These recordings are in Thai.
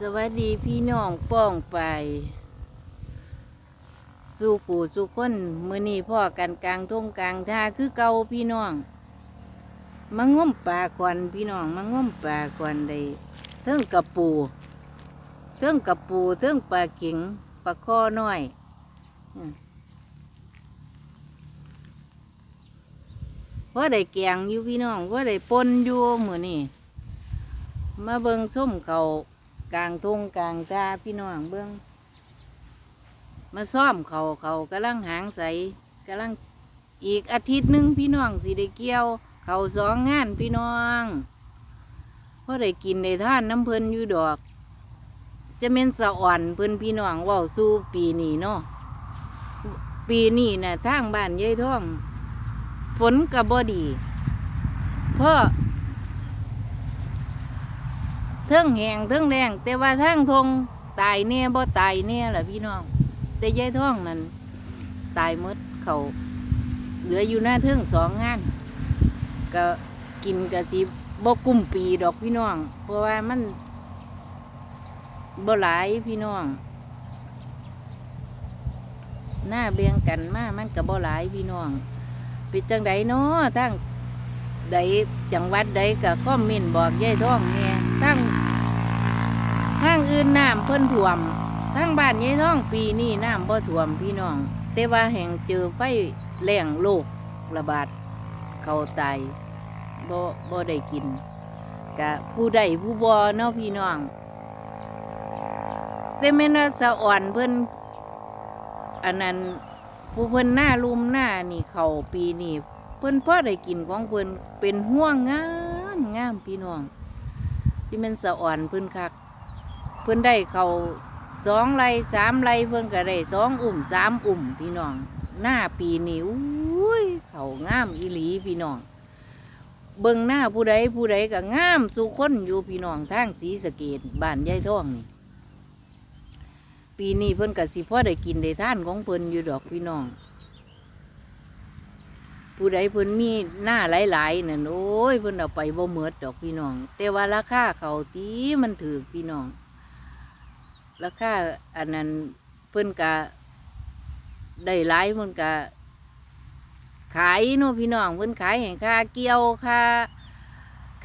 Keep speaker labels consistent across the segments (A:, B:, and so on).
A: สวัสดีพี่น้องป้องไป สู่ปู่สู่คนมือนี้พ่อกันกลางทุ่งกลางท่าคือเก่าพี่น้องมางมปลาก่อนพี่น้องมางมปลาก่อนได้เทิงกระปูเทิงกระปูเทิงปลาเข็งปลาข้อน้อยว่าได้แกงอยู่พี่น้องว่าได้ปนอยู่มือนี้มาเบิงส้มเขา กลางทุ่งกลางตาพี่น้องเบิงมาซ่อมเขาเขากำลังหางใสกำลังอีกอาทิตย์หนึ่งพี่น้องสิได้เกี่ยว เขาสองงานพี่น้องเพราะได้กินได้ท่านน้ำเพลินอยู่ดอก จะเป็นสะอ่อนเพิ่นพี่น้องว่าสู้ปีนี้เนาะปีนี้น่ะทางบ้านยายท่อง ฝนกับบอดี เพราะ เทิงแหงเทิงแรงแต่ว่าทางทงตายแน่บ่ตายแน่ล่ะพี่น้อง แต่ยายท้องนั่นตายมดเขาเหลืออยู่หน้าเทิงสองงาน ก็กินกะสิบ่กุ้มปีดอกพี่น้อง เพราะว่ามันบ่หลายพี่น้อง หน้าเบียงกันมามันก็บ่หลายพี่น้องเป็นจังไดเนาะทั้ง ใดจังหวัดใดก็คอมเมนต์บอกยายท้องเนี่ยทั้งทางอื่นน้ำเพิ่นท่วมทางบ้านยายท้องปีนี้น้ำบ่ท่วมพี่น้อง แต่ว่าแห่งเจอไฟแรงโลกระบาดเขาตายบ่บ่ได้กินกะผู้ใดผู้บ่เนาะพี่น้องแต่แม่น่าสะอ่อนเพิ่นอันนั้นผู้เพิ่นหน้าลุมหน้านี่เขาปีนี้ พิ่นพ่อได้กินของเพิ่นเป็นห่วงงามงามพี่น้อง ที่มันสะอ่อนเพิ่นคัก เพิ่นได้เขาสองไรสามไรเพิ่นก็ได้สองอุ่มสามอุ่มพี่น้อง หน้าปีนี้อุ้ยเขางามอีหลีพี่น้อง เบิ่งหน้าผู้ใดผู้ใดก็งามสุคนอยู่พี่น้องทางสีสะเกดบ้านยายท่องนี่ ปีนี้เพิ่นก็สิพ่อได้กินได้ท่านของเพิ่นอยู่ดอกพี่น้อง ผู้ใดเพิ่นมีหน้าหลายๆนั่นโอ้ยเพิ่นเอาไปบ่เมิดดอกพี่น้อง แต่ว่าราคาเขาตีมันถือพี่น้อง ราคาอันนั้นเพิ่นกะได้หลายเพิ่นกะขายเนาะพี่น้องเพิ่นขายให้ค่าเกี่ยวค่า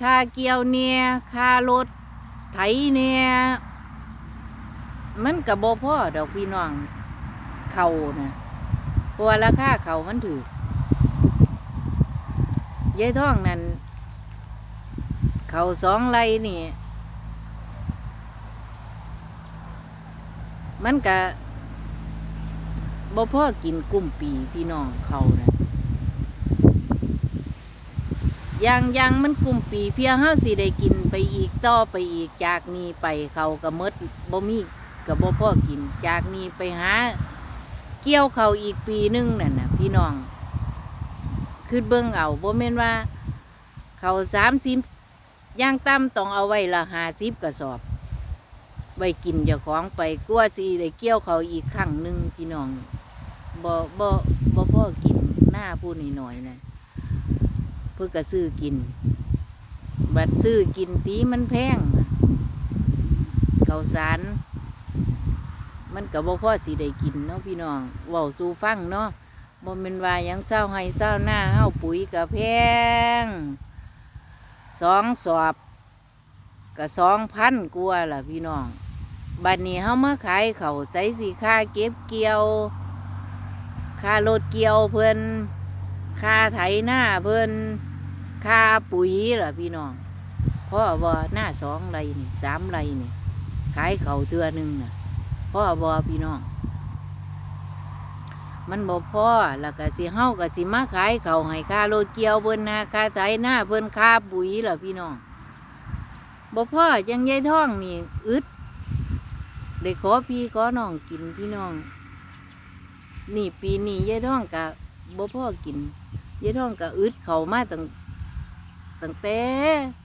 A: ค่าเกี่ยวเนี่ยค่ารถไถเนี่ยมันกะบ่พอดอกพี่น้องเขานะเพราะว่าราคาเขามันถือ ยายท่องนั่นเขาสองไรนี่ มันกะบ่พ่อกินกุ้มปีพี่น้องเขานะยังยังมันกุ้มปีเพียงเฮาสิได้กินไปอีกต่อไปอีกจากนี้ไปเขาก็หมดบ่มีก็บ่พ่อกิน จากนี้ไปหา เกี่ยวเขาอีกปีหนึงนั่นน่ะพี่น้อง คือเบิ่งเอาบ่แม่นว่า เขาสามสิบย่างต่ำต้องเอาไว้ละหาสิบกระสอบไว้กินเจ้าของไปกลัวสิได้เกี่ยวเขาอีกครั้งหนึ่งพี่น้องบ่บ่บ่พ่อกินหน้าผู้นี่หน่อยๆนะเพื่อก็ซื้อกิน บัดซื้อกินตีมันแพงเขาสารมันก็บ่พ่อสิได้กินเนาะพี่น้องเว้าสู่ฟังเนาะ บ่แม่นว่ายังเศร้าให้เศร้าหน้าเฮาปุ๋ยกับแพงสองสอบก็สองพันกว่าล่ะพี่น้องบัดนี้เฮามาขายเขาใส่สีค่าเก็บเกี่ยวค่ารถเกี่ยวเพิ่นค่าไถหน้าเพิ่นค่าปุ๋ยล่ะพี่น้องพ่อบ่หน้าสองไรนี่สามไรนี่ขายเขาเทือหนึงน่ะพ่อบ่พี่น้อง มันบ่พอแล้วก็สิเฮาก็สิมาขายเขาให้ค่ารถเกี่ยวเพิ่นนะค่าไถหน้าเพิ่นค่าปุ๋ยล่ะพี่น้องบ่พอจังยายท่องนี่อึดได้ขอพี่ขอน้องกินพี่น้อง นี่ปีนี้ยายท่องก็บ่พอกินยายท่องก็อึดเขามาตั้งตั้งแต่แต่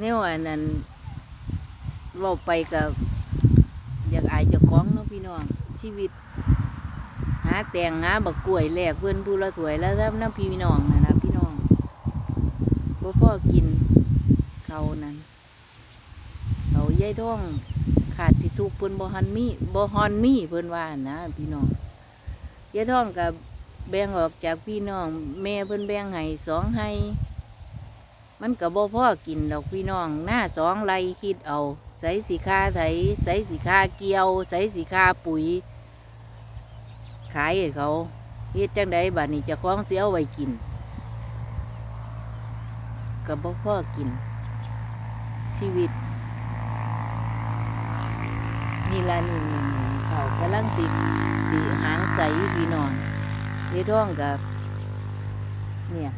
A: แนวอันนั้นเราไปกับอยากอายเจ้าของเนาะพี่น้อง ชีวิต หาแต่งหาบักกล้วยแลกเพื่อนผู้ละถวยแล้วทำน้ำพี่น้องนะครับพอกินเขานั้นเขายายท่องขาดที่ทุกเพิ่นบ่ฮันมี่บ่ฮอนมี่เพิ่นว่านะพี่น้องยายท่องกับแบ่งออกจากพี่น้อง แม่เพิ่นแบ่งให้สองให้ มันก็บ่พ่อกินดอกพี่น้องหน้าสองไรคิดเอา ใส่สีคาไถใส่สีคาเกี่ยว ใส่สีคาปุ๋ย ขายให้เขาเฮ็ดจังไดบัดนี้จะคล้องเสียเอาไว้กินก็บ่พ่อกิน ชีวิต นี่ละนี่นี่นี่เขากำลังสิสิหางใส่พี่น้องเฮ็ดท้องกับ เนี่ย